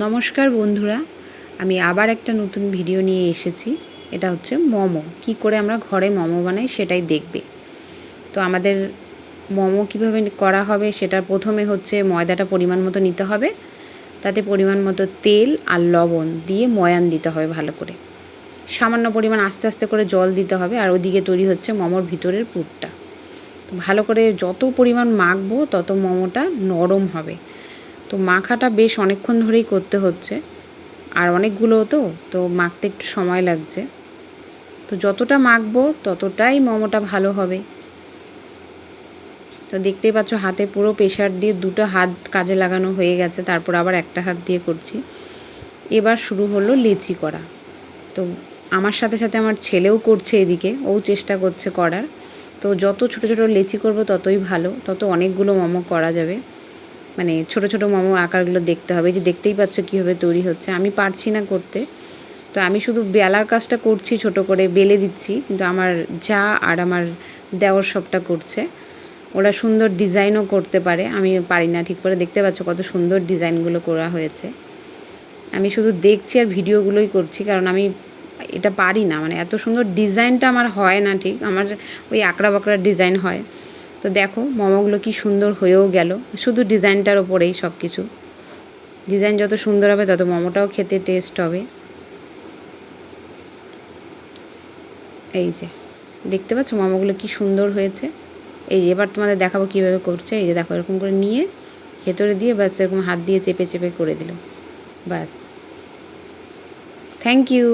নমস্কার বন্ধুরা, আমি আবার একটা নতুন ভিডিও নিয়ে এসেছি। এটা হচ্ছে মোমো। কি করে আমরা ঘরে মোমো বানাই সেটাই দেখবে। তো আমাদের মোমো কীভাবে করা হবে সেটা প্রথমে হচ্ছে ময়দাটা পরিমাণ মতো নিতে হবে। তাতে পরিমাণ মতো তেল আর লবণ দিয়ে ময়ান দিতে হবে ভালো করে। সামান্য পরিমাণ আস্তে আস্তে করে জল দিতে হবে আর ওদিকে তৈরি হচ্ছে মোমোর ভিতরের পুরটা। ভালো করে যত পরিমাণ মাখবো তত মোমোটা নরম হবে। তো মাখাটা বেশ অনেকক্ষণ ধরেই করতে হচ্ছে। আর অনেকগুলো তো তো মাখতে একটু সময় লাগছে। তো যতটা মাখবো ততটাই মোমোটা ভালো হবে। তো দেখতেই পাচ্ছ হাতে পুরো প্রেশার দিয়ে দুটো হাত কাজে লাগানো হয়ে গেছে, তারপর আবার একটা হাত দিয়ে করছি। এবার শুরু হলো লেচি করা। তো আমার সাথে সাথে আমার ছেলেও করছে এদিকে, ও চেষ্টা করছে করার। তো যত ছোট ছোট লেচি করব ততই ভালো, তত অনেকগুলো মোমো করা যাবে। মানে ছোট ছোট মোমো আকারগুলো দেখতে হবে যে দেখতেই পাচ্ছ কীভাবে তৈরি হচ্ছে। আমি পারছি না করতে। তো আমি শুধু বেলার কাজটা করছি, ছোট করে বেলে দিচ্ছি, কিন্তু আমার যা আর আমার দেওয়ার সবটা করছে। ওরা সুন্দর ডিজাইনও করতে পারে, আমি পারি না ঠিক করে। দেখতে পাচ্ছ কত সুন্দর ডিজাইনগুলো করা হয়েছে। আমি শুধু দেখছি আর ভিডিওগুলোই করছি, কারণ আমি এটা পারি না। মানে এত সুন্দর ডিজাইনটা আমার হয় না ঠিক, আমার ওই আঁকড়া বাঁকড়া ডিজাইন হয়। তো দেখো, মোমোগুলো কি সুন্দর হয়েও গেল। শুধু ডিজাইনটার ওপরেই সব কিছু ডিজাইন যত সুন্দর হবে, তত মোমোটাও খেতে টেস্ট হবে। এই যে, দেখতে পাচ্ছ মোমোগুলো কি সুন্দর হয়েছে? এই যে, এবার তোমাদের দেখাবো কীভাবে করছে। এই যে দেখো, এরকম করে নিয়ে ভেতরে দিয়ে ব্যাস, এরকম হাত দিয়ে চেপে চেপে করে দিল। ব্যাস। Thank you